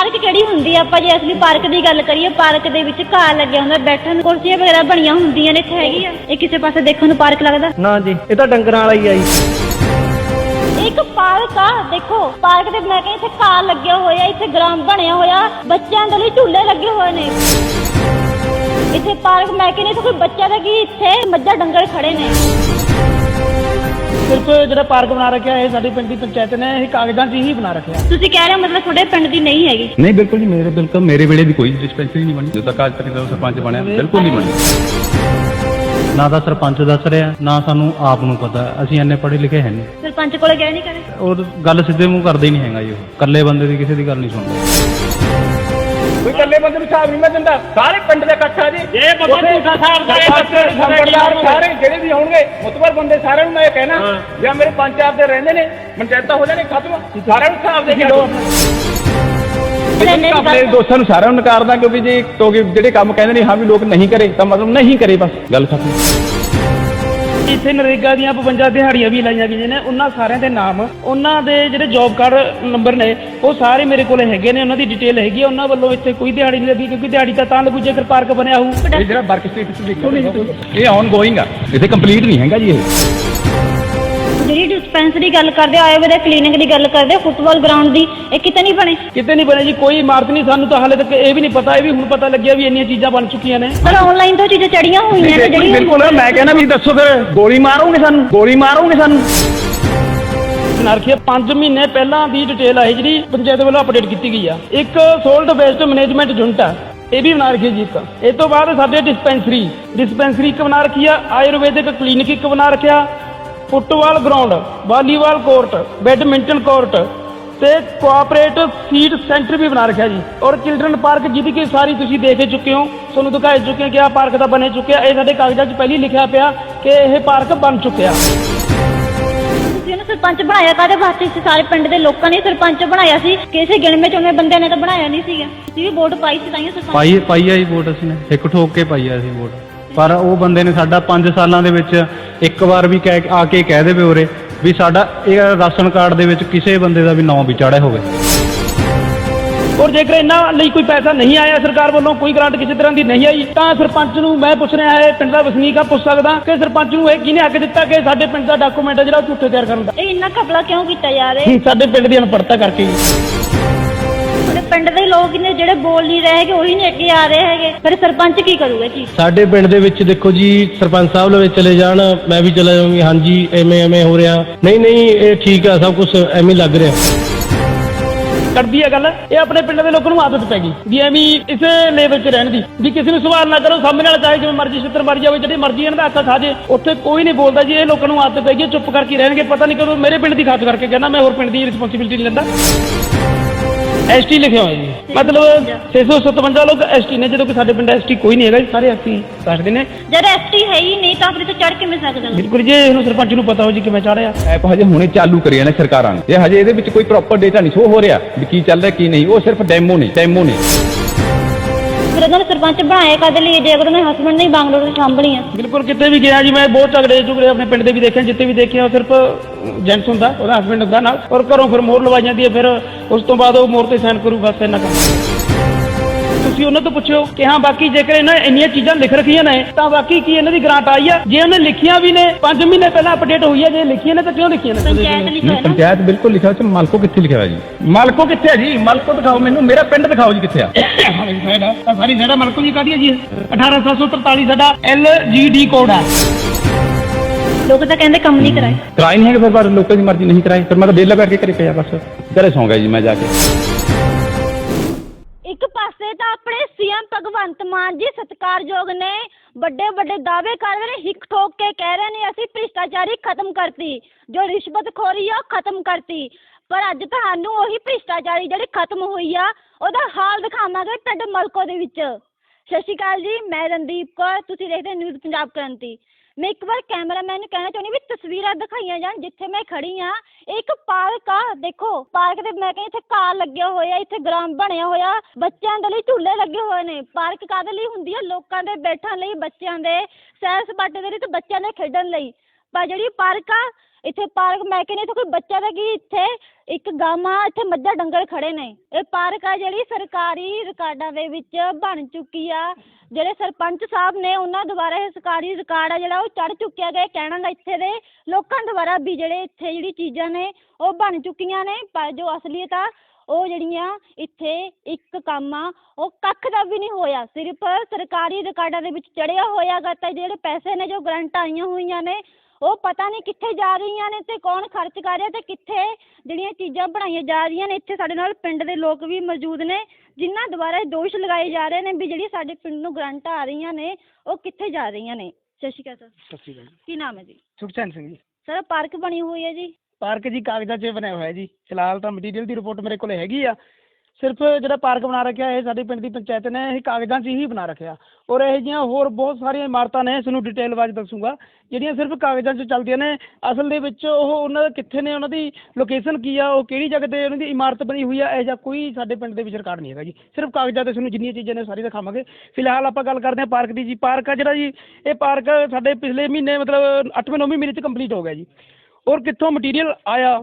Park ਕਿਹੜੀ ਹੁੰਦੀ ਆ? ਆਪਾਂ ਜੇ ਅਸਲੀ ਪਾਰਕ ਦੀ ਗੱਲ ਕਰੀਏ ਪਾਰਕ ਦੇ ਵਿੱਚ ਘਾਹ ਲੱਗਿਆ ਹੁੰਦਾ ਬੈਠਣ ਨੂੰ ਕੁਰਸੀਆਂ ਵਗੈਰਾ ਬਣੀਆਂ ਹੁੰਦੀਆਂ ਨੇ ਇੱਥੇ ਹੈਗੀ ਆ? ਇਹ ਕਿਸੇ ਪਾਸੇ ਦੇਖਣ ਨੂੰ ਪਾਰਕ ਲੱਗਦਾ? ਨਾ ਜੀ ਇਹ ਤਾਂ ਡੰਗਰਾਂ ਵਾਲਾ ਹੀ ਆ ਜੀ। ਇੱਕ ਪਾਰਕ ਆ ਦੇਖੋ ਪਾਰਕ ਦੇ ਮੈਂ ਕਹਿੰਦੀ ਇੱਥੇ ਘਾਹ ਲੱਗਿਆ ਹੋਇਆ ਇੱਥੇ ਗਰਾਊਂਡ ਬਣਿਆ ਹੋਇਆ ਬੱਚਿਆਂ ਦੇ ਲਈ ਝੂਲੇ ਲੱਗੇ ਹੋਏ ਨੇ। ਇੱਥੇ ਪਾਰਕ ਮੈਂ ਕਹਿੰਦੀ ਕੋਈ ਬੱਚਾ ਦਾ ਕੀ ਇੱਥੇ ਮੱਝਾਂ ਡੰਗਰ ਖੜੇ ਨੇ। ਸਿਰਫ ਜਿਹੜਾ ਪਾਰਕ ਬਣਾ ਰੱਖਿਆ ਇਹ ਸਾਡੀ ਪਿੰਡ ਦੀ ਪੰਚਾਇਤ ਨੇ ਇਹ ਕਾਗਜ਼ਾਂ 'ਚ ਹੀ ਬਣਾ ਰੱਖਿਆ। ਤੁਸੀਂ ਕਹਿ ਰਹੇ ਹੋ ਮਤਲਬ ਤੁਹਾਡੇ ਪਿੰਡ ਦੀ ਨਹੀਂ ਹੈਗੀ। ਨਹੀਂ ਬਿਲਕੁਲ ਜੀ ਮੇਰੇ ਬਿਲਕੁਲ ਮੇਰੇ ਵੇਲੇ ਵੀ ਕੋਈ ਡਿਸਪੈਂਸਰੀ ਨਹੀਂ ਬਣੀ। ਜਦੋਂ ਤੱਕ ਅੱਜ ਤੱਕ ਦਾ ਸਰਪੰਚ ਬਣਿਆ ਬਿਲਕੁਲ ਨਹੀਂ ਬਣੀ। ਨਾ ਤਾਂ ਸਰਪੰਚ ਦੱਸ ਰਿਹਾ ਨਾ ਸਾਨੂੰ ਆਪ ਨੂੰ ਪਤਾ। ਅਸੀਂ ਇੰਨੇ ਪੜ੍ਹੇ ਲਿਖੇ ਹੈ ਨਹੀਂ। ਸਰਪੰਚ ਕੋਲੇ ਗਏ ਨਹੀਂ ਕਦੇ? ਉਹ ਗੱਲ ਸਿੱਧੇ ਮੂੰਹ ਕਰਦੇ ਹੀ ਨਹੀਂ ਹੈਗਾ ਜੀ ਉਹ। ਇਕੱਲੇ ਬੰਦੇ ਦੀ ਕਿਸੇ ਦੀ ਗੱਲ ਨਹੀਂ ਸੁਣਦਾ। ਕੋਈ ਇਕੱਲੇ ਬੰਦੇ ਨੂੰ ਹਿਸਾਬ ਨਹੀਂ ਮੈਂ ਦਿੰਦਾ। ਸਾਰੇ ਪਿੰਡ ਦੇ ਇਕੱਠਾ ਜੀ। ਇਹ ਉੱਥੇ ਝੂਠਾ ਹਿਸਾਬ ਕਰੇ, ਸਰਪੰਚ, ਸਾਰੇ ਜਿਹੜੇ ਵੀ ਆਉਣਗੇ ਮੁਤਬਰ ਬੰਦੇ ਸਾਰਿਆਂ ਨੂੰ ਮੈਂ ਇਹ ਕਹਿਣਾ ਜਾਂ ਮੇਰੇ ਪੰਚਾਇਤ ਦੇ ਰਹਿੰਦੇ ਨੇ ਪੰਚਾਇਤਾਂ ਹੋ ਜਾਣੇ ਖਤਮ ਸਾਰਿਆਂ ਨੂੰ ਹਿਸਾਬ ਦੇ ਕੇ ਦਿਓ ਆਪਣੇ ਦੋਸਤਾਂ ਨੂੰ ਸਾਰਿਆਂ ਨੂੰ ਨਕਾਰਦਾ ਕਿਉਂਕਿ ਜੇ ਕਿਉਂਕਿ ਜਿਹੜੇ ਕੰਮ ਕਹਿੰਦੇ ਨੇ ਹਾਂ ਵੀ ਲੋਕ ਨਹੀਂ ਕਰੇ ਤਾਂ ਮਤਲਬ ਨਹੀਂ ਕਰੇ ਬਸ। ਗੱਲ ਖਤਮ। ਇੱਥੇ ਨਰੇਗਾ ਦੀਆਂ 52 ਦਿਹਾੜੀਆਂ ਵੀ ਲਾਈਆਂ ਗਈਆਂ ਨੇ ਉਹਨਾਂ ਸਾਰਿਆਂ ਦੇ ਨਾਮ ਉਹਨਾਂ ਦੇ ਜਿਹੜੇ ਜੌਬ ਕਾਰਡ ਨੰਬਰ ਨੇ ਉਹ ਸਾਰੇ ਮੇਰੇ ਕੋਲ ਹੈਗੇ ਨੇ ਉਹਨਾਂ ਦੀ ਡਿਟੇਲ ਹੈਗੀ ਆ ਉਹਨਾਂ ਵੱਲੋਂ ਇੱਥੇ ਕੋਈ ਦਿਹਾੜੀ ਨਹੀਂ ਲੱਗੀ ਕਿਉਂਕਿ ਦਿਹਾੜੀ ਤਾਂ ਤਾਂ ਲੱਗੂ ਜੇਕਰ ਪਾਰਕ ਬਣਿਆ ਹੋਊ। ਇਹ ਜਿਹੜਾ ਵਰਕ ਸਟੇਟਸ ਦੇਖੋ ਇਹ ਆਨ ਗੋਇੰਗ ਆ। ਇੱਥੇ ਕੰਪਲੀਟ ਨਹੀਂ ਹੈਗਾ ਜੀ ਇਹ। ਡਿਸਪੈਂਸਰੀ ਗੱਲ ਕਰਦੇ ਆਏ ਵੇ ਕਲੀਨਿਕ ਦੀ ਗੱਲ ਕਰਦੇ ਫੁੱਟਬਾਲ ਗਰਾਊਂਡ ਦੀ ਇਹ ਕਿਤੇ ਨਹੀਂ ਬਣੇ? ਕਿਤੇ ਨਹੀਂ ਬਣਿਆ ਜੀ ਕੋਈ ਇਮਾਰਤ ਨਹੀਂ ਸਾਨੂੰ ਤਾਂ ਹਾਲੇ ਤੱਕ ਇਹ ਵੀ ਨਹੀਂ ਪਤਾ ਇਹ ਵੀ ਹੁਣ ਪਤਾ ਲੱਗਿਆ ਵੀ ਇੰਨੀਆਂ ਚੀਜ਼ਾਂ ਬਣ ਚੁੱਕੀਆਂ ਨੇ। ਪਰ ਆਨਲਾਈਨ ਤੋਂ ਚੀਜ਼ਾਂ ਚੜੀਆਂ ਹੋਈਆਂ ਨੇ ਜਿਹੜੀਆਂ ਬਿਲਕੁਲ ਮੈਂ ਕਹਿੰਦਾ ਵੀ ਦੱਸੋ ਫਿਰ ਗੋਲੀ ਮਾਰੋਗੇ ਸਾਨੂੰ? ਗੋਲੀ ਮਾਰੋਗੇ ਸਾਨੂੰ? ਨਰਖੇ 5 ਮਹੀਨੇ ਪਹਿਲਾਂ ਦੀ ਡਿਟੇਲ ਹੈ ਜਿਹੜੀ ਪੰਚਾਇਤ ਵੱਲੋਂ ਅਪਡੇਟ ਕੀਤੀ ਗਈ ਆ। ਇੱਕ ਸੋਲਡ ਬੇਸਡ ਮੈਨੇਜਮੈਂਟ ਯੂਨਿਟ ਆ ਇਹ ਵੀ ਬਣਾ ਰੱਖੀ ਜੀ ਇੱਕ। ਇਹ ਤੋਂ ਬਾਅਦ ਸਾਡੇ ਡਿਸਪੈਂਸਰੀ ਡਿਸਪੈਂਸਰੀ ਇੱਕ ਬਣਾ ਰੱਖੀ ਆ ਆਯੁਰਵੈਦਿਕ ਕਲੀਨਿਕ ਇੱਕ ਬਣਾ ਰੱਖਿਆ football ground volleyball court badminton court ਤੇ ਕੋਆਪਰੇਟ ਫੀਡ ਸੈਂਟਰ ਵੀ ਬਣਾ ਰੱਖਿਆ ਜੀ। ਔਰ ਚਿਲਡਰਨ ਪਾਰਕ ਜਿਹਦੀ ਕਿ ਸਾਰੀ ਤੁਸੀਂ ਦੇਖ ਚੁੱਕੇ ਹੋ ਤੁਹਾਨੂੰ ਦਿਖਾਈ ਚੁੱਕੇ ਕਿ ਆ ਪਾਰਕ ਤਾਂ ਬਣੇ ਚੁੱਕਿਆ ਇਹ ਸਾਡੇ ਕਾਗਜ਼ਾਂ 'ਚ ਪਹਿਲੀ ਲਿਖਿਆ ਪਿਆ ਕਿ ਇਹ ਪਾਰਕ ਬਣ ਚੁੱਕਿਆ। ਤੁਸੀਂ ਉਹਨੂੰ ਸਰਪੰਚ ਬਣਾਇਆ ਕਾਦੇ ਵਾਸਤੇ ਸੀ? ਸਾਰੇ ਪਿੰਡ ਦੇ ਲੋਕਾਂ ਨੇ ਸਰਪੰਚ ਬਣਾਇਆ ਸੀ। ਕਿਸੇ ਗਿਣਵੇਂ ਚੁਣਵੇਂ ਬੰਦਿਆਂ ਨੇ ਤਾਂ ਬਣਾਇਆ ਨਹੀਂ ਸੀਗਾ। ਤੁਸੀਂ ਵੀ ਵੋਟ ਪਾਈ ਸੀ ਤਾਂ ਹੀ ਸਰਪੰਚ ਪਾਈ ਪਾਈ ਆ ਜੀ ਵੋਟ ਅਸੀਂ ਨੇ। ਇੱਕ ਠੋਕ ਕੇ ਪਾਈ ਆ ਅਸੀਂ ਵੋਟ। ਪਰ ਉਹ ਬੰਦੇ ਨੇ ਸਾਡਾ 5 ਸਾਲਾਂ ਦੇ ਵਿੱਚ ਇੱਕ ਵਾਰ ਵੀ ਕਹਿ ਆ ਕੇ ਕਹਿ ਦੇਵੇ ਉਰੇ ਵੀ ਸਾਡਾ ਇਹ ਰਾਸ਼ਨ ਕਾਰਡ ਦੇ ਵਿੱਚ ਕਿਸੇ ਬੰਦੇ ਦਾ ਵੀ ਨਾਂ ਵੀ ਚਾੜਿਆ ਹੋਵੇ। ਔਰ ਜੇਕਰ ਇਹਨਾਂ ਲਈ ਕੋਈ ਪੈਸਾ ਨਹੀਂ ਆਇਆ ਸਰਕਾਰ ਵੱਲੋਂ ਕੋਈ ਗ੍ਰਾਂਟ ਕਿਸੇ ਤਰ੍ਹਾਂ ਦੀ ਨਹੀਂ ਆਈ ਤਾਂ ਸਰਪੰਚ ਨੂੰ ਮੈਂ ਪੁੱਛ ਰਿਹਾ ਹੈ ਪਿੰਡ ਦਾ ਵਸਨੀਕ ਆ ਪੁੱਛ ਸਕਦਾ ਕਿ ਸਰਪੰਚ ਨੂੰ ਇਹ ਕਿਹਨੇ ਹੱਕ ਦਿੱਤਾ ਕਿ ਸਾਡੇ ਪਿੰਡ ਦਾ ਡਾਕੂਮੈਂਟ ਹੈ ਜਿਹੜਾ ਝੂਠੇ ਤਿਆਰ ਕਰਨ ਦਾ? ਇਹ ਇੰਨਾ ਘਪਲਾ ਕਿਉਂ ਕੀਤਾ ਜਾ ਰਿਹਾ? ਸਾਡੇ ਪਿੰਡ ਦੀ ਅਨਪੜਤਾ ਕਰਕੇ। ਤੁਹਾਡੇ ਪਿੰਡ ਦੇ ਲੋਕ ਨੇ ਜਿਹੜੇ ਬੋਲ ਨਹੀਂ ਰਹੇ ਹੈਗੇ ਉਹੀ ਨਹੀਂ ਅੱਗੇ ਆ ਰਹੇ ਹੈਗੇ। ਫਿਰ ਸਰਪੰਚ ਕੀ ਕਰੂਗਾ ਜੀ? ਸਾਡੇ ਪਿੰਡ ਦੇ ਵਿੱਚ ਦੇਖੋ ਜੀ ਸਰਪੰਚ ਸਾਹਿਬ ਲਵੇ ਚਲੇ ਜਾਣ ਮੈਂ ਵੀ ਚਲਾ ਜਾਵਾਂਗੀ ਹਾਂਜੀ ਐਵੇਂ ਐਵੇਂ ਹੋ ਰਿਹਾ। ਨਹੀਂ ਨਹੀਂ ਇਹ ਠੀਕ ਆ ਸਭ ਕੁਝ ਐਵੇਂ ਲੱਗ ਰਿਹਾ। ਕਰਦੀ ਹੈ ਗੱਲ। ਇਹ ਆਪਣੇ ਪਿੰਡ ਦੇ ਲੋਕਾਂ ਨੂੰ ਆਦਤ ਪੈ ਗਈ ਵੀ ਐਵੇਂ ਇਸੇ ਲੈਵਲ 'ਚ ਰਹਿਣ ਦੀ। ਵੀ ਕਿਸੇ ਨੂੰ ਸਵਾਲ ਨਾ ਕਰੋ ਸਾਹਮਣੇ ਵਾਲਾ ਚਾਹੇ ਜਿਵੇਂ ਮਰਜ਼ੀ ਛਿੱਤਰ ਮਾਰੀ ਜਾਵੇ ਜਿਹੜੀ ਮਰਜ਼ੀ ਇਹਨਾਂ ਦਾ ਹੱਥ ਖਾ ਜੇ ਉੱਥੇ ਕੋਈ ਨਹੀਂ ਬੋਲਦਾ ਜੀ ਇਹ ਲੋਕਾਂ ਨੂੰ ਆਦਤ ਪੈ ਗਈ ਹੈ, ਚੁੱਪ ਕਰਕੇ ਰਹਿਣਗੇ। ਪਤਾ ਨਹੀਂ ਕਦੋਂ ਮੇਰੇ ਪਿੰਡ ਦੀ ਖਾਤ ਕਰਕੇ ਕਹਿੰਦਾ ਮੈਂ ਹੋਰ ਪਿੰਡ ਦੀ ਰਿਸਪੌਂਸਿਬਿਲਟੀ ਨਹੀਂ ਲੈਂਦਾ। ਐਸਟੀ ਲਿਖਿਆ ਹੋਇਆ ਜੀ। ਮਤਲਬ 657 ਲੋਕ ਐਸਟੀ ਨੇ ਜਦੋਂ ਕਿ ਸਾਡੇ ਪਿੰਡ ਐਸਟੀ ਕੋਈ ਨਹੀਂ ਹੈਗਾ ਜੀ ਸਾਰੇ ਐਸਟੀ ਕੱਟਦੇ ਨੇ। ਜਦ ਐਸਟੀ ਹੈ ਹੀ ਨਹੀਂ ਤਾਂ ਆਪਣੇ ਤੇ ਚੜ ਕਿਵੇਂ ਸਕਦਾ ਬਿਲਕੁਲ ਜੀ ਇਹਨੂੰ ਸਰਪੰਚ ਨੂੰ ਪਤਾ ਹੋ ਜੀ ਕਿਵੇਂ ਚਾੜਿਆ ਐਪ ਹਜੇ ਹੁਣੇ ਚਾਲੂ ਕਰੀਆਂ ਨੇ ਸਰਕਾਰਾਂ ਨੇ। ਇਹ ਹਜੇ ਇਹਦੇ ਵਿੱਚ ਕੋਈ ਪ੍ਰੋਪਰ ਡੇਟਾ ਨਹੀਂ ਸ਼ੋ ਹੋ ਰਿਹਾ ਵੀ ਕੀ ਚੱਲ ਰਿਹਾ ਕੀ ਨਹੀਂ। ਉਹ ਸਿਰਫ ਡੈਮੋ ਨੇ ਡੈਮੋ ਨੇ। ਫਿਰ ਉਹਨਾਂ ਨੇ ਸਰਪੰਚ ਬਣਾਇਆ ਕਦੇ ਲਈ? ਜੇ ਅਗਰ ਉਹਨੇ ਹਸਬੰਡ ਨਹੀਂ ਬੰਗਲੌਰ ਤੋਂ ਸਾਂਭਣੀ ਆ। ਬਿਲਕੁਲ ਕਿਤੇ ਵੀ ਗਿਆ ਜੀ, ਮੈਂ ਬਹੁਤ ਝਗੜੇ ਝੁਗੜੇ ਆਪਣੇ ਪਿੰਡ ਦੇ ਵੀ ਦੇਖੇ, ਜਿੱਥੇ ਵੀ ਦੇਖਿਆ ਉਹ ਸਿਰਫ ਜੈਂਟਸ ਹੁੰਦਾ, ਉਹਦਾ ਹਸਬੰਡ ਹੁੰਦਾ ਨਾਲ। ਔਰ ਘਰੋਂ ਫਿਰ ਮੋਹਰ ਲਵਾਈ ਜਾਂਦੀ ਹੈ, ਫਿਰ ਉਸ ਤੋਂ ਬਾਅਦ ਉਹ ਮੋਹਰ ਤੇ ਸਾਈਨ ਕਰੂ ਬਸ ਇੰਨਾ ਕੰਮ। ਤੁਸੀਂ ਉਹਨਾਂ ਤੋਂ ਪੁੱਛਿਓ ਕਿ ਹਾਂ ਬਾਕੀ ਜੇਕਰ ਇਹਨਾਂ ਇੰਨੀਆਂ ਚੀਜ਼ਾਂ ਲਿਖ ਰੱਖੀਆਂ ਨੇ ਤਾਂ ਬਾਕੀ ਕੀ ਇਹਨਾਂ ਦੀ ਗ੍ਰਾਂਟ ਆਈ ਆ? ਜੇ ਉਹਨੇ ਲਿਖੀਆਂ ਵੀ ਨੇ 5 ਮਹੀਨੇ ਪਹਿਲਾਂ ਅਪਡੇਟ ਹੋਈ ਹੈ ਜੇ ਲਿਖੀਆਂ ਨੇ ਤਾਂ ਕਿਉਂ ਲਿਖੀਆਂ ਨੇ? ਪੰਚਾਇਤ ਲਿਖਿਆ ਨਹੀਂ ਨਾ ਪੰਚਾਇਤ ਬਿਲਕੁਲ ਲਿਖਿਆ ਉੱਚ ਮਾਲਕੋ ਕਿੱਥੇ ਲਿਖਿਆ ਹੋਇਆ ਜੀ? ਮਾਲਕੋ ਕਿੱਥੇ ਹੈ ਜੀ? ਮਾਲਕੋ ਦਿਖਾਓ ਮੈਨੂੰ ਮੇਰਾ ਪਿੰਡ ਦਿਖਾਓ ਜੀ ਕਿੱਥੇ ਆ। ਸਾਰੀ ਸਾਡਾ ਮਲਕੋ ਜੀ ਕਾਦੀ ਹੈ ਜੀ? 18743 ਸਾਡਾ ਐਲਜੀਡੀ ਕੋਡ ਹੈ ਲੋਕ ਤਾਂ ਕਹਿੰਦੇ ਕੰਮ ਨਹੀਂ ਕਰਾਏ। ਕਰਾਈ ਨਹੀਂ ਹੈਗੇ ਫਿਰ ਬਾਰ ਲੋਕਾਂ ਦੀ ਮਰਜ਼ੀ ਨਹੀਂ ਕਰਾਈ ਫਿਰ ਮੈਂ ਤਾਂ ਵਿਹਲਾ ਬੈਠ ਕੇ ਘਰੇ ਪਿਆ ਬਸ। ਘਰੇ ਸੌਂ ਗਿਆ ਜੀ ਮੈਂ ਜਾ ਕੇ। ਭਗਵੰਤ ਮਾਨ ਜੀ ਸਤਿਕਾਰਯੋਗ ਨੇ ਵੱਡੇ ਵੱਡੇ ਦਾਅਵੇ ਕਰ ਰਹੇ ਨੇ, ਹਿੱਕ ਠੋਕ ਕੇ ਕਹਿ ਰਹੇ ਨੇ, ਅਸੀਂ ਭ੍ਰਿਸ਼ਟਾਚਾਰੀ ਖਤਮ ਕਰਤੀ। ਜੋ ਰਿਸ਼ਵਤਖੋਰੀ ਆ, ਉਹ ਖਤਮ ਕਰਤੀ। ਪਰ ਅੱਜ ਤੁਹਾਨੂੰ ਉਹੀ ਭ੍ਰਿਸ਼ਟਾਚਾਰੀ ਜਿਹੜੀ ਖਤਮ ਹੋਈ ਆ, ਉਹਦਾ ਹਾਲ ਦਿਖਾਵਾਂਗੇ ਪਿੰਡ ਮਲਕੋ ਦੇ ਵਿੱਚ। ਸਤਿ ਸ਼੍ਰੀ ਅਕਾਲ ਜੀ, ਮੈਂ ਰਣਦੀਪ ਕੌਰ, ਤੁਸੀਂ ਦੇਖਦੇ ਨਿਊਜ਼ ਪੰਜਾਬ ਕ੍ਰਾਂਤੀ। ਮੈਂ ਇੱਕ ਵਾਰ ਕੈਮਰਾਮੈਨ ਨੂੰ ਕਹਿਣਾ ਚਾਹੁੰਦੀ ਵੀ ਤਸਵੀਰਾਂ ਦਿਖਾਈਆਂ ਜਾਣ, ਜਿੱਥੇ ਮੈਂ ਖੜੀ ਇਹ ਇੱਕ ਪਾਰਕ ਆ, ਦੇਖੋ, ਪਾਰਕ ਦੇ ਮੈਂ ਕਹਿੰਦੀ ਇੱਥੇ ਘਾਹ ਲੱਗਿਆ ਹੋਇਆ, ਇੱਥੇ ਗਰਾਊਂਡ ਬਣਿਆ ਹੋਇਆ, ਬੱਚਿਆਂ ਦੇ ਲਈ ਝੂਲੇ ਲੱਗੇ ਹੋਏ ਨੇ, ਪਾਰਕ ਕਾਹਦੇ ਲਈ ਹੁੰਦੀ ਆ? ਲੋਕਾਂ ਦੇ ਬੈਠਣ ਲਈ, ਬੱਚਿਆਂ ਦੇ ਸੈਰ ਸਪਾਟੇ ਦੇ ਲਈ ਤੇ ਬੱਚਿਆਂ ਦੇ ਖੇਡਣ ਲਈ। ਪਰ ਜਿਹੜੀ ਪਾਰਕ ਆ, ਇੱਥੇ ਪਾਰਕ, ਮੈਂ ਕਹਿੰਦੀ ਇੱਥੇ ਕੋਈ ਬੱਚਾ ਦਾ ਕੀ ਇੱਥੇ, ਇੱਕ ਗਾਵਾਂ ਇੱਥੇ ਮੱਝਾਂ ਡੰਗਰ ਖੜੇ ਨੇ। ਇਹ ਪਾਰਕ ਆ ਜਿਹੜੀ ਸਰਕਾਰੀ ਰਿਕਾਰਡਾਂ ਦੇ ਵਿੱਚ ਬਣ ਚੁੱਕੀ ਆ। ਜਿਹੜੇ ਸਰਪੰਚ ਸਾਹਿਬ ਨੇ ਉਹਨਾਂ ਦੁਆਰਾ ਇਹ ਸਰਕਾਰੀ ਰਿਕਾਰਡ ਆ ਜਿਹੜਾ ਉਹ ਚੜ੍ਹ ਚੁੱਕਿਆ ਗਿਆ ਇਹ ਕਹਿਣਾ ਗਾ ਇੱਥੇ ਦੇ। ਲੋਕਾਂ ਦੁਆਰਾ ਵੀ ਜਿਹੜੇ ਇੱਥੇ ਜਿਹੜੀ ਚੀਜ਼ਾਂ ਨੇ, ਉਹ ਬਣ ਚੁੱਕੀਆਂ ਨੇ। ਪਰ ਜੋ ਅਸਲੀਅਤ ਆ, ਉਹ ਜਿਹੜੀਆਂ ਇੱਥੇ ਇੱਕ ਕੰਮ ਆ, ਉਹ ਕੱਖ ਦਾ ਵੀ ਨਹੀਂ ਹੋਇਆ। ਸਿਰਫ ਸਰਕਾਰੀ ਰਿਕਾਰਡਾਂ ਦੇ ਵਿੱਚ ਚੜਿਆ ਹੋਇਆਗਾ ਤਾਂ ਜਿਹੜੇ ਪੈਸੇ ਨੇ, ਜੋ ਗਰੰਟ ਆਈਆਂ ਹੋਈਆਂ ਨੇ ਉਹ ਪਤਾ ਨਹੀਂ ਕਿੱਥੇ ਜਾ ਰਹੀਆਂ ਨੇ ਤੇ ਕੌਣ ਖਰਚ ਕਰ ਰਿਹਾ ਤੇ ਕਿੱਥੇ ਜਿਹੜੀਆਂ ਚੀਜ਼ਾਂ ਬਣਾਈਆਂ ਜਾ ਰਹੀਆਂ ਨੇ। ਇੱਥੇ ਸਾਡੇ ਨਾਲ ਪਿੰਡ ਦੇ ਲੋਕ ਵੀ ਮੌਜੂਦ ਨੇ ਜਿਨ੍ਹਾਂ ਦੁਆਰਾ ਇਹ ਦੋਸ਼ ਲਗਾਏ ਜਾ ਰਹੇ ਨੇ ਵੀ ਜਿਹੜੀ ਸਾਡੇ ਪਿੰਡ ਨੂੰ ਗਰੰਟਾਂ ਆ ਰਹੀਆਂ ਨੇ ਉਹ ਕਿੱਥੇ ਜਾ ਰਹੀਆਂ ਨੇ। ਸਤਿ ਸ਼੍ਰੀ ਅਕਾਲ ਸਰ। ਸਤਿ ਸ਼੍ਰੀ ਅਕਾਲ ਕੀ ਨਾਮ ਹੈ ਜੀ? ਸੁਖਚੈਨ ਸਿੰਘ ਜੀ। ਸਰ ਪਾਰਕ ਬਣੀ ਹੋਈ ਹੈ ਜੀ। ਪਾਰਕ ਜੀ ਕਾਗਜ਼ਾਂ 'ਚ ਬਣਿਆ ਹੋਇਆ ਜੀ। ਫਿਲਹਾਲ ਤਾਂ ਮਟੀਰੀਅਲ ਦੀ ਰਿਪੋਰਟ ਮੇਰੇ ਕੋਲ ਹੈਗੀ ਆ। ਸਿਰਫ ਜਿਹੜਾ ਪਾਰਕ ਬਣਾ ਰੱਖਿਆ, ਇਹ ਸਾਡੇ ਪਿੰਡ ਦੀ ਪੰਚਾਇਤ ਨੇ ਇਹ ਕਾਗਜ਼ਾਂ 'ਚ ਹੀ ਬਣਾ ਰੱਖਿਆ। ਔਰ ਇਹੋ ਜਿਹੀਆਂ ਹੋਰ ਬਹੁਤ ਸਾਰੀਆਂ ਇਮਾਰਤਾਂ ਨੇ ਇਸ ਡਿਟੇਲ ਵਾਜ ਦੱਸੂੰਗਾ, ਜਿਹੜੀਆਂ ਸਿਰਫ ਕਾਗਜ਼ਾਂ 'ਚ ਚੱਲਦੀਆਂ ਨੇ। ਅਸਲ ਦੇ ਵਿੱਚ ਉਹ ਉਹਨਾਂ ਦਾ ਕਿੱਥੇ ਨੇ, ਉਹਨਾਂ ਦੀ ਲੋਕੇਸ਼ਨ ਕੀ ਆ, ਉਹ ਕਿਹੜੀ ਜਗ੍ਹਾ ਤੇ ਉਹਨਾਂ ਦੀ ਇਮਾਰਤ ਬਣੀ ਹੋਈ ਆ, ਇਹੋ ਜਿਹਾ ਕੋਈ ਸਾਡੇ ਪਿੰਡ ਦੇ ਵਿੱਚ ਰਿਕਾਰਡ ਨਹੀਂ ਹੈਗਾ ਜੀ। ਸਿਰਫ ਕਾਗਜ਼ਾਂ ਤੇ ਤੁਹਾਨੂੰ ਜਿੰਨੀਆਂ ਚੀਜ਼ਾਂ ਨੇ ਸਾਰੀ ਦਿਖਾਵਾਂਗੇ। ਫਿਲਹਾਲ ਆਪਾਂ ਗੱਲ ਕਰਦੇ ਹਾਂ ਪਾਰਕ ਦੀ ਜੀ। ਪਾਰਕ ਆ ਜਿਹੜਾ ਜੀ, ਇਹ ਪਾਰਕ ਸਾਡੇ ਪਿਛਲੇ ਮਹੀਨੇ ਮਤਲਬ 8ਵੇਂ 9ਵੇਂ ਮਹੀਨੇ 'ਚ ਕੰਪਲੀਟ ਹੋ ਗਿਆ ਜੀ। ਔਰ ਕਿੱਥੋਂ ਮਟੀਰੀਅਲ ਆਇਆ?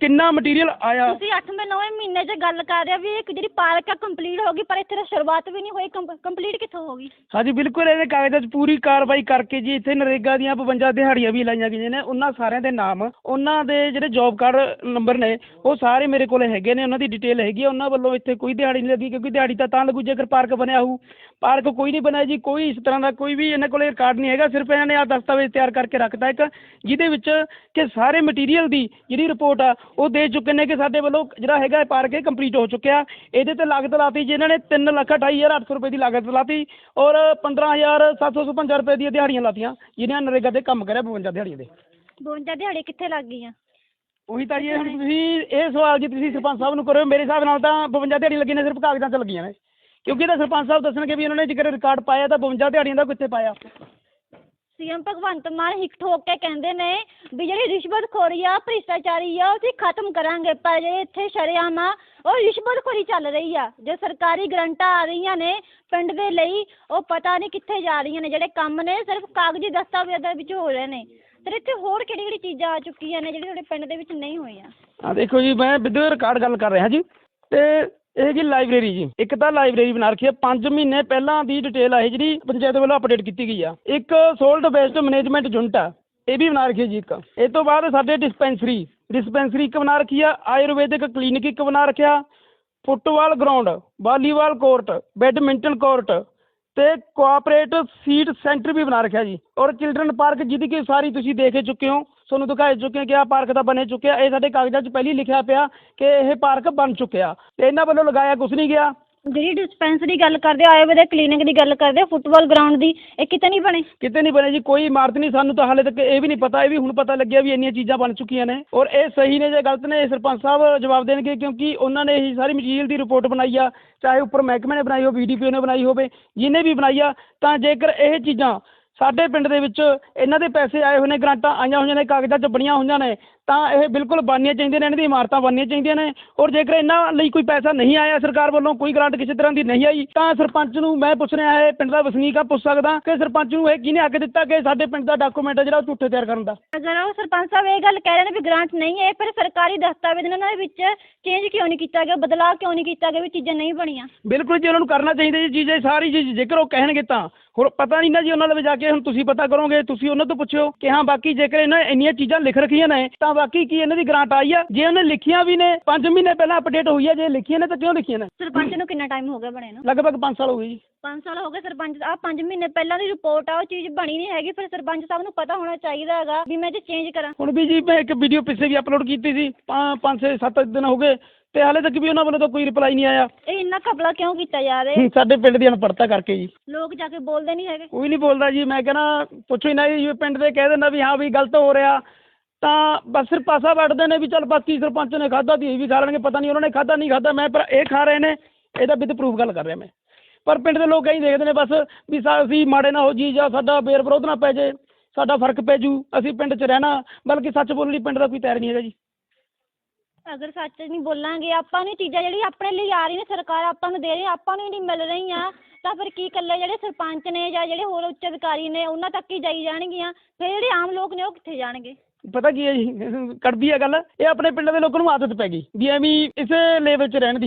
ਕਿੰਨਾ ਮਟੀਰੀਅਲ ਆਇਆ? ਤੁਸੀਂ 8ਵੇਂ 9ਵੇਂ ਮਹੀਨੇ 'ਚ ਗੱਲ ਕਰ ਰਹੇ ਹੋ ਵੀ ਇੱਕ ਜਿਹੜੀ ਪਾਰਕ ਆ ਕੰਪਲੀਟ ਹੋ ਗਈ ਪਰ ਇੱਥੇ ਤਾਂ ਸ਼ੁਰੂਆਤ ਵੀ ਨਹੀਂ ਹੋਈ ਕੰਪਲੀਟ ਕਿੱਥੋਂ ਹੋ ਗਈ? ਹਾਂਜੀ ਬਿਲਕੁਲ ਇਹਦੇ ਕਾਗਜ਼ਾਂ 'ਚ ਪੂਰੀ ਕਾਰਵਾਈ ਕਰਕੇ ਜੀ ਇੱਥੇ ਨਰੇਗਾ ਦੀਆਂ 52 ਦਿਹਾੜੀਆਂ ਵੀ ਲਾਈਆਂ ਗਈਆਂ ਨੇ ਉਹਨਾਂ ਸਾਰਿਆਂ ਦੇ ਨਾਮ ਉਹਨਾਂ ਦੇ ਜਿਹੜੇ ਜੌਬ ਕਾਰਡ ਨੰਬਰ ਨੇ ਉਹ ਸਾਰੇ ਮੇਰੇ ਕੋਲ ਹੈਗੇ ਨੇ ਉਹਨਾਂ ਦੀ ਡਿਟੇਲ ਹੈਗੀ ਆ ਉਹਨਾਂ ਵੱਲੋਂ ਇੱਥੇ ਕੋਈ ਦਿਹਾੜੀ ਨਹੀਂ ਲੱਗੀ ਕਿਉਂਕਿ ਦਿਹਾੜੀ ਤਾਂ ਤਾਂ ਲੱਗੂ ਜੇਕਰ ਪਾਰਕ ਬਣਿਆ ਹੋਊ। ਪਾਰਕ ਕੋਈ ਨਹੀਂ ਬਣਿਆ ਜੀ ਕੋਈ ਇਸ ਤਰ੍ਹਾਂ ਦਾ ਕੋਈ ਵੀ ਇਹਨਾਂ ਕੋਲੇ ਰਿਕਾਰਡ ਨਹੀਂ ਹੈਗਾ ਸਿਰਫ ਇਹਨਾਂ ਨੇ ਆ ਦਸਤਾਵੇਜ਼ ਤਿਆਰ ਕਰਕੇ ਰੱਖਤਾ ਇੱਕ ਜਿਹਦੇ ਵਿੱਚ ਕਿ ਸਾਰੇ ਮਟੀਰੀਅਲ ਦੀ ਜਿਹੜੀ ਰਿਪੋਰਟ ਆ ਉਹ ਦੇ ਚੁੱਕੇ ਨੇ ਕਿ ਸਾਡੇ ਵੱਲੋਂ ਜਿਹੜਾ ਹੈਗਾ ਇਹ ਪਾਰਕ ਇਹ ਕੰਪਲੀਟ ਹੋ ਚੁੱਕਿਆ। ਇਹਦੇ ਤੇ ਲਾਗਤ ਲਾਤੀ ਜੀ ਇਹਨਾਂ ਨੇ 3 ਲੱਖ 28800 ਰੁਪਏ ਦੀ ਲਾਗਤ ਲਾਤੀ ਔਰ 15755 ਰੁਪਏ ਦੀਆਂ ਦਿਹਾੜੀਆਂ ਲਾਤੀਆਂ ਜਿਹਨਾਂ ਨਰੇਗਾ ਤੇ ਕੰਮ ਕਰਿਆ 52 ਦਿਹਾੜੀਆਂ ਦੇ 52 ਦਿਹਾੜੀ ਕਿੱਥੇ ਲੱਗ ਗਈਆਂ? ਉਹੀ ਤਾਂ ਜੀ ਹੁਣ ਤੁਸੀਂ ਇਹ ਸਵਾਲ ਜੀ ਤੁਸੀਂ ਸਰਪੰਚ ਸਾਹਿਬ ਨੂੰ ਕਰੋ ਮੇਰੇ ਹਿਸਾਬ ਨਾਲ ਤਾਂ 52 ਦਿਹਾੜੀਆਂ ਲੱਗੀਆਂ ਨੇ ਸਿਰਫ ਕਾਗਜ਼ਾਂ 'ਚ ਲੱਗੀਆਂ ਨੇ। ਕਿਉਂਕਿ ਇਹਦਾ ਸਰਪੰਚ ਸਾਹਿਬ ਦੱਸਣਗੇ ਵੀ ਉਹਨਾਂ ਨੇ ਜੇਕਰ ਰਿਕਾਰਡ ਪਾਇਆ ਤਾਂ 52 ਦਿਹਾੜੀਆਂ ਦਾ ਕਿੱਥੇ ਪਾਇਆ? ਸੀਐਮ ਭਗਵੰਤ ਮਾਨ ਹਿੱਕ ਠੋਕ ਕੇ ਕਹਿੰਦੇ ਨੇ ਵੀ ਜਿਹੜੀ ਰਿਸ਼ਵਤਖੋਰੀ ਆ, ਭ੍ਰਿਸ਼ਟਾਚਾਰੀ ਆ, ਉਹ ਅਸੀਂ ਖਤਮ ਕਰਾਂਗੇ, ਪਰ ਜਿਹੜੇ ਇੱਥੇ ਸ਼ਰੇਆਮ ਆ, ਉਹ ਰਿਸ਼ਵਤਖੋਰੀ ਚੱਲ ਰਹੀ ਆ। ਜੋ ਸਰਕਾਰੀ ਗਰੰਟਾਂ ਆ ਰਹੀਆਂ ਨੇ ਪਿੰਡ ਦੇ ਲਈ, ਉਹ ਪਤਾ ਨਹੀਂ ਕਿੱਥੇ ਜਾ ਰਹੀਆਂ ਨੇ। ਜਿਹੜੇ ਕੰਮ ਨੇ, ਸਿਰਫ ਕਾਗਜ਼ੀ ਦਸਤਾਵੇਜ਼ਾਂ ਵਿੱਚ ਹੋ ਰਹੇ ਨੇ। ਤੇ ਇੱਥੇ ਹੋਰ ਕਿਹੜੀ ਕਿਹੜੀ ਚੀਜ਼ਾਂ ਆ ਚੁੱਕੀਆਂ ਨੇ, ਜਿਹੜੀ ਤੁਹਾਡੇ ਪਿੰਡ ਦੇ ਵਿੱਚ ਨਹੀਂ ਹੋਈਆਂ? ਆ ਦੇਖੋ ਜੀ, ਮੈਂ ਵਿਦਿਓ ਰਿਕਾਰਡ ਗੱਲ ਕਰ ਰਿਹਾ ਜੀ, ਤੇ ਇਹ ਜੀ ਲਾਇਬ੍ਰੇਰੀ ਜੀ। ਇੱਕ ਤਾਂ ਲਾਇਬ੍ਰੇਰੀ ਬਣਾ ਰੱਖੀ ਹੈ। 5 ਮਹੀਨੇ ਪਹਿਲਾਂ ਦੀ ਡਿਟੇਲ ਆ ਇਹ ਜਿਹੜੀ ਪੰਚਾਇਤ ਵੱਲੋਂ ਅਪਡੇਟ ਕੀਤੀ ਗਈ ਆ। ਇੱਕ ਸੋਲਡ ਬੇਸਡ ਮੈਨੇਜਮੈਂਟ ਯੂਨਿਟ ਆ। ਇਹ ਵੀ ਬਣਾ ਰੱਖੀ ਹੈ ਜੀ ਇੱਕ। ਇਹ ਤੋਂ ਬਾਅਦ ਸਾਡੇ ਡਿਸਪੈਂਸਰੀ ਡਿਸਪੈਂਸਰੀ ਇੱਕ ਬਣਾ ਰੱਖੀ ਆ। ਆਯੁਰਵੈਦਿਕ ਕਲੀਨਿਕ ਇੱਕ ਬਣਾ ਰੱਖਿਆ। Football ground volleyball court badminton court ਤੇ ਕੋਆਪਰੇਟ ਸੀਟ ਸੈਂਟਰ ਵੀ ਬਣਾ ਰੱਖਿਆ ਜੀ। ਔਰ ਚਿਲਡਰਨ ਪਾਰਕ ਜਿਹਦੀ ਕਿ ਸਾਰੀ ਤੁਸੀਂ ਦੇਖ ਚੁੱਕੇ ਹੋ। ਤੁਹਾਨੂੰ ਦਿਖਾਏ ਚੁੱਕੇ ਕਿ ਆ ਪਾਰਕ ਤਾਂ ਬਣੇ ਚੁੱਕਿਆ ਇਹ ਸਾਡੇ ਕਾਗਜ਼ਾਂ 'ਚ ਪਹਿਲੀ ਲਿਖਿਆ ਪਿਆ ਕਿ ਇਹ ਪਾਰਕ ਬਣ ਚੁੱਕਿਆ। ਤੇ ਇਹਨਾਂ ਵੱਲੋਂ ਲਗਾਇਆ ਕੁਝ ਨਹੀਂ ਗਿਆ। ਜਿਹੜੀ ਡਿਸਪੈਂਸਰੀ ਗੱਲ ਕਰਦੇ ਹੋ ਆਯੁਰਵੈਦਿਕ ਕਲੀਨਿਕ ਦੀ ਗੱਲ ਕਰਦੇ ਹੋ ਫੁੱਟਬਾਲ ਗਰਾਊਂਡ ਦੀ ਇਹ ਕਿਤੇ ਨਹੀਂ ਬਣੇ? ਕਿਤੇ ਨਹੀਂ ਬਣੇ ਜੀ ਕੋਈ ਇਮਾਰਤ ਨਹੀਂ ਸਾਨੂੰ ਤਾਂ ਹਾਲੇ ਤੱਕ ਇਹ ਵੀ ਨਹੀਂ ਪਤਾ ਇਹ ਵੀ ਹੁਣ ਪਤਾ ਲੱਗਿਆ ਵੀ ਇੰਨੀਆਂ ਚੀਜ਼ਾਂ ਬਣ ਚੁੱਕੀਆਂ ਨੇ। ਔਰ ਇਹ ਸਹੀ ਨੇ ਜਾਂ ਗਲਤ ਨੇ ਇਹ ਸਰਪੰਚ ਸਾਹਿਬ ਜਵਾਬ ਦੇਣਗੇ ਕਿਉਂਕਿ ਉਹਨਾਂ ਨੇ ਇਹੀ ਸਾਰੀ ਮਟੀਰੀਅਲ ਦੀ ਰਿਪੋਰਟ ਬਣਾਈ ਆ ਚਾਹੇ ਉੱਪਰ ਮਹਿਕਮੇ ਨੇ ਬਣਾਈ ਹੋਵੇ ਬੀਡੀਪੀਓ ਨੇ ਬਣਾਈ ਹੋਵੇ ਜਿਹਨੇ ਵੀ ਬਣਾਈ ਆ ਤਾਂ ਜੇਕਰ ਇਹ ਚੀਜ਼ਾਂ ਸਾਡੇ ਪਿੰਡ ਦੇ ਵਿੱਚ ਇਹਨਾਂ ਦੇ ਪੈਸੇ ਆਏ ਹੋਏ ਨੇ, ਗਰਾਂਟਾਂ ਆਈਆਂ ਹੋਈਆਂ ਨੇ, ਕਾਗਜ਼ਾਂ 'ਚ ਬਣੀਆਂ ਹੋਈਆਂ ਨੇ। ਤਾਂ ਇਹ ਬਿਲਕੁਲ ਬਣਨੀਆਂ ਚਾਹੀਦੀਆਂ ਨੇ ਇਹਨਾਂ ਦੀ ਇਮਾਰਤਾਂ ਬਣਨੀਆਂ ਚਾਹੀਦੀਆਂ ਨੇ। ਔਰ ਜੇਕਰ ਇਹਨਾਂ ਲਈ ਕੋਈ ਪੈਸਾ ਨਹੀਂ ਆਇਆ ਸਰਕਾਰ ਵੱਲੋਂ ਕੋਈ ਗ੍ਰਾਂਟ ਕਿਸੇ ਤਰ੍ਹਾਂ ਦੀ ਨਹੀਂ ਆਈ ਤਾਂ ਸਰਪੰਚ ਨੂੰ ਮੈਂ ਪੁੱਛ ਰਿਹਾ ਹੈ ਪਿੰਡ ਦਾ ਵਸਨੀਕ ਆ ਪੁੱਛ ਸਕਦਾ ਕਿ ਸਰਪੰਚ ਨੂੰ ਇਹ ਕਿਹਨੇ ਹੱਕ ਦਿੱਤਾ ਕਿ ਸਾਡੇ ਪਿੰਡ ਦਾ ਡਾਕੂਮੈਂਟ ਜਿਹੜਾ ਉਹ ਝੂਠੇ ਤਿਆਰ ਕਰਨ ਦਾ? ਅਗਰ ਉਹ ਸਰਪੰਚ ਸਾਹਿਬ ਇਹ ਗੱਲ ਕਹਿ ਰਹੇ ਨੇ ਵੀ ਗ੍ਰਾਂਟ ਨਹੀਂ ਹੈ ਫਿਰ ਸਰਕਾਰੀ ਦਸਤਾਵੇਜ਼ ਇਹਨਾਂ ਦੇ ਵਿੱਚ ਚੇਂਜ ਕਿਉਂ ਨਹੀਂ ਕੀਤਾ ਗਿਆ ਬਦਲਾਅ ਕਿਉਂ ਨਹੀਂ ਕੀਤਾ ਗਿਆ ਵੀ ਚੀਜ਼ਾਂ ਨਹੀਂ ਬਣੀਆਂ? ਬਿਲਕੁਲ ਜੀ ਉਹਨਾਂ ਨੂੰ ਕਰਨਾ ਚਾਹੀਦਾ ਜੀ ਚੀਜ਼ ਇਹ ਸਾਰੀ ਚੀਜ਼ ਜੇਕਰ ਉਹ ਕਹਿਣਗੇ ਤਾਂ। ਹੋਰ ਪਤਾ ਨਹੀਂ ਨਾ ਜੀ ਉਹਨਾਂ ਦੇ ਜਾ ਕੇ ਹੁਣ ਤੁਸੀਂ ਪਤਾ ਕਰੋਗੇ ਤੁਸੀਂ ਉਹਨਾਂ ਤੋਂ ਪੁੱਛਿਓ ਕਿ ਹਾਂ ਬਾਕੀ ਜੇਕਰ ਇਹਨਾਂ ਇੰਨੀਆਂ ਚੀਜ਼ਾਂ ਲਿਖ ਰੱਖੀਆਂ ਨੇ ਤਾਂ ਬਾਕੀ ਕੀ ਇਹਨਾਂ ਦੀ ਗ੍ਰਾਂਟ ਆਈ ਆ? ਜੇ ਉਹਨੇ ਲਿਖੀਆਂ ਵੀ ਨੇ 5 ਮਹੀਨੇ ਪਹਿਲਾਂ ਅਪਡੇਟ ਹੋਈ ਆ ਜੇ ਲਿਖੀਆਂ ਨੇ ਤਾਂ ਕਿਉਂ ਲਿਖੀਆਂ ਨੇ? ਸਰਪੰਚ ਨੂੰ ਕਿੰਨਾ ਟਾਈਮ ਹੋ ਗਿਆ ਬਣੇ ਨੂੰ? ਲਗਭਗ 5 ਸਾਲ ਹੋ ਗਏ ਜੀ। 5 ਸਾਲ ਹੋ ਗਏ ਸਰਪੰਚ ਆ 5 ਮਹੀਨੇ ਪਹਿਲਾਂ ਦੀ ਰਿਪੋਰਟ ਆ ਉਹ ਚੀਜ਼ ਬਣੀ ਨਹੀਂ ਹੈਗੀ ਫਿਰ ਸਰਪੰਚ ਸਾਹਿਬ ਨੂੰ ਪਤਾ ਹੋਣਾ ਚਾਹੀਦਾ ਹੈਗਾ ਵੀ ਮੈਂ ਜੇ ਚੇਂਜ ਕਰਾਂ। ਹੁਣ ਵੀ ਜੀ ਮੈਂ ਇੱਕ ਵੀਡੀਓ ਪਿੱਛੇ ਵੀ ਅਪਲੋਡ ਕੀਤੀ ਸੀ 5 6 7 ਦਿਨ ਹੋ ਗਏ ਤੇ ਹਾਲੇ ਤੱਕ ਵੀ ਉਹਨਾਂ ਵੱਲੋਂ ਤਾਂ ਕੋਈ ਰਿਪਲਾਈ ਨਹੀਂ ਆਇਆ। ਇਹ ਇੰਨਾ ਘਪਲਾ ਕਿਉਂ ਕੀਤਾ ਜਾ ਰਿਹਾ? ਹੈ? ਸਾਡੇ ਪਿੰਡ ਦੀ ਅਨਪੜ੍ਹਤਾ ਕਰਕੇ ਜੀ। ਲੋਕ ਜਾ ਕੇ ਬੋਲਦੇ ਨਹੀਂ ਹੈਗੇ। ਕੋਈ ਨਹੀਂ ਬੋਲਦਾ ਜੀ ਮੈਂ ਕਹਿੰਦਾ ਪੁੱਛੋ ਹੀ ਨਾ ਜੀ ਪਿੰਡ ਦੇ ਕਹਿ ਦਿੰਦਾ ਵੀ ਹਾਂ ਵੀ ਗਲਤ ਹੋ ਰਿਹਾ ਤਾਂ ਬਸ ਸਿਰ ਪਾਸਾ ਵੱਢਦੇ ਨੇ ਵੀ ਚੱਲ ਬਾਕੀ ਸਰਪੰਚ ਨੇ ਖਾਧਾ ਤੀ ਇਹ ਵੀ ਖਾ ਲੈਣਗੇ, ਪਤਾ ਨੀ ਉਹਨਾਂ ਨੇ ਖਾਧਾ, ਨਹੀਂ ਖਾਧਾ, ਮੈਂ ਪਰ ਇਹ ਖਾ ਰਹੇ ਨੇ, ਇਹਦਾ ਵਿਦ ਪ੍ਰੂਫ ਗੱਲ ਕਰ ਰਿਹਾ ਮੈਂ। ਪਰ ਪਿੰਡ ਦੇ ਲੋਕ ਇਹੀ ਦੇਖਦੇ ਨੇ ਬਸ ਵੀ ਅਸੀਂ ਮਾੜੇ ਨਾ ਹੋ ਜੀ, ਜਾਂ ਸਾਡਾ ਬੇਰ ਵਿਰੋਧ ਨਾ ਪੈ ਜੇ, ਸਾਡਾ ਫ਼ਰਕ ਪੈ ਜਾਊ ਅਸੀਂ ਪਿੰਡ 'ਚ ਰਹਿਣਾ, ਬਲਕਿ ਸੱਚ ਬੋਲਣ ਲਈ ਪਿੰਡ ਦਾ ਕੋਈ ਤੈਰ ਨਹੀਂ ਹੈਗਾ ਜੀ। ਅਗਰ ਸੱਚ ਨੀ ਬੋਲਾਂਗੇ, ਆਪਾਂ ਨੂੰ ਚੀਜ਼ਾਂ ਜਿਹੜੀ ਆਪਣੇ ਲਈ ਆ ਰਹੀ ਨੇ ਸਰਕਾਰ ਆਪਾਂ ਨੂੰ ਦੇ ਰਹੀ ਆਪਾਂ ਨੂੰ ਨਹੀਂ ਮਿਲ ਰਹੀਆਂ, ਤਾਂ ਫਿਰ ਕੀ ਕੱਲੇ ਜਿਹੜੇ ਸਰਪੰਚ ਨੇ ਜਾਂ ਜਿਹੜੇ ਹੋਰ ਉੱਚ ਅਧਿਕਾਰੀ ਨੇ, ਉਹਨਾਂ ਤੱਕ ਹੀ ਜਾਈ ਜਾਣਗੀਆਂ, ਫਿਰ ਜਿਹੜੇ ਆਮ ਲੋਕ ਨੇ ਉਹ ਕਿੱਥੇ ਜਾਣਗੇ? ਪਤਾ ਕੀ ਹੈ ਜੀ? ਕਰਦੀ ਹੈ ਗੱਲ। ਇਹ ਆਪਣੇ ਪਿੰਡਾਂ ਦੇ ਲੋਕਾਂ ਨੂੰ ਆਦਤ ਪੈ ਗਈ ਵੀ ਐਵੇਂ ਇਸੇ ਲੇਵਲ 'ਚ ਰਹਿਣ ਦੀ।